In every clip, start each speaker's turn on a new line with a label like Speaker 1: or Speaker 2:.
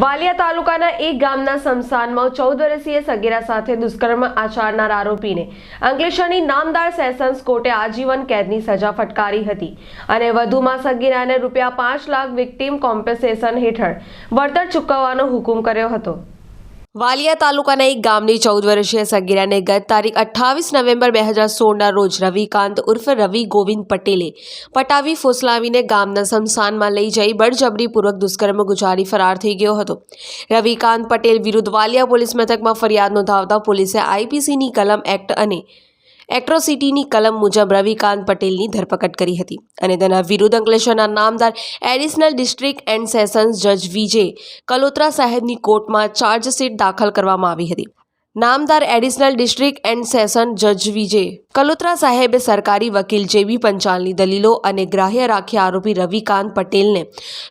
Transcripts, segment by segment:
Speaker 1: વાલિયા તાલુકાના એક ગામના સ્મશાનમાં ચૌદ વર્ષીય સગીરા સાથે દુષ્કર્મ આચરનાર આરોપીને અંકલેશ્વરની નામદાર સેશન્સ કોર્ટે આજીવન કેદની સજા ફટકારી હતી અને વધુમાં સગીરાને રૂપિયા પાંચ લાખ વિક્ટીમ કોમ્પેન્સેશન હેઠળ વળતર ચૂકવવાનો હુકમ કર્યો હતો. વાલિયા તાલુકાના એક ગામની ચૌદ વર્ષીય સગીરાને ગત તારીખ અઠ્ઠાવીસ નવેમ્બર બે હજાર સોળના રોજ રવિકાંત ઉર્ફે રવિ ગોવિંદ પટેલે પટાવી ફોસલાવીને ગામના સ્મશાનમાં લઈ જઈ બળજબરીપૂર્વક દુષ્કર્મ ગુજારી ફરાર થઈ ગયો હતો. રવિકાંત પટેલ વિરુદ્ધ વાલિયા પોલીસ મથકમાં ફરિયાદ નોંધાવતા પોલીસે આઈપીસીની કલમ એક્ટ અને એટ્રોસિટીની કલમ મુજબ રવિકાંત પટેલની ધરપકડ કરી હતી અને તેના વિરુદ્ધ અંકલેશ્વરના નામદાર એડિશનલ ડિસ્ટ્રિક્ટ એન્ડ સેશન્સ જજ વિજય કલોત્રા સાહેબની કોર્ટમાં ચાર્જશીટ દાખલ કરવામાં આવી હતી. નામદાર એડિશનલ ડિસ્ટ્રિક્ટ એન્ડ સેશન જજ વિજય. કલોત્રા સાહેબે સરકારી વકીલ જેવી પંચાલની દલીલો અને ગ્રાહ્ય રાખી આરોપી રવિકાંત પટેલને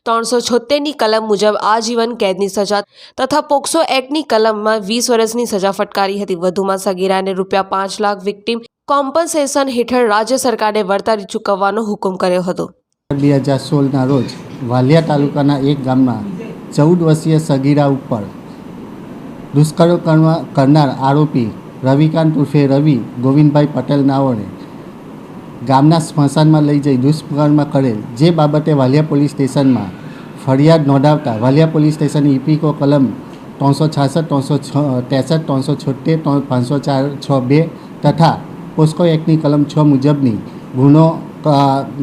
Speaker 1: ત્રણસો છોતેરની કલમ મુજબ આજીવન કેદની સજા તથા પોક્સો એક્ટની કલમમાં વીસ વર્ષની સજા ફટકારી હતી. વધુમાં સગીરાને રૂપિયા પાંચ લાખ વિક્ટીમ કોમ્પન્સેશન હેઠળ રાજ્ય સરકારે વળતર ચૂકવવાનો હુકમ કર્યો હતો.
Speaker 2: બે હજાર સોળના રોજ વાલિયા તાલુકાના એક ગામમાં ચૌદ વર્ષીય સગીરા ઉપર દુષ્કર્મ કરનાર આરોપી રવિકાંત ઉર્ફે રવિ ગોવિંદભાઈ પટેલ નાઓને ગામના સ્મશાનમાં લઈ જઈ દુષ્કર્મ કરેલ જે બાબતે વાલિયા પોલીસ સ્ટેશનમાં ફરિયાદ નોંધાવતા વાલિયા પોલીસ સ્ટેશન ઇપીકો કલમ ત્રણસો છાસઠ, ત્રણસો છ, ત્રેસઠ, ત્રણસો છોતેર પાંચસો ચાર, છ, બે તથા પોસ્કો એક્ટની કલમ છ મુજબની ગુનો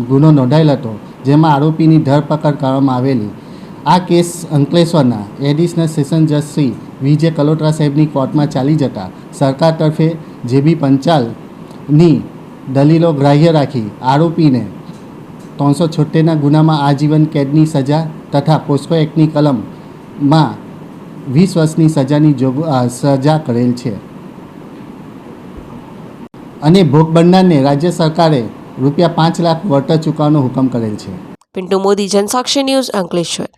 Speaker 2: ગુનો નોંધાયેલ હતો, જેમાં આરોપીની ધરપકડ કરવામાં આવેલી. આ કેસ અંકલેશ્વરના એડિશનલ સેશન જજ શ્રી વિજય કલોટરા સાહેબની કોર્ટમાં ચાલી જતા સરકાર તરફે જેબી પંચાલની દલીલો ગ્રાહ્ય રાખી આરોપીને ત્રણસો છોતેરના ગુનામાં આજીવન કેદની સજા તથા પોસ્કો એક્ટની કલમમાં વીસ વર્ષની સજાની જોગ સજા કરેલ છે. અને ભોગ બનનારને રાજ્ય સરકારે રૂપિયા પાંચ લાખ વળતર ચૂકવવાનો હુકમ કરેલ છે.
Speaker 1: પિન્ટુ મોદી, જનસાક્ષી ન્યૂઝ અંકલેશ્વર.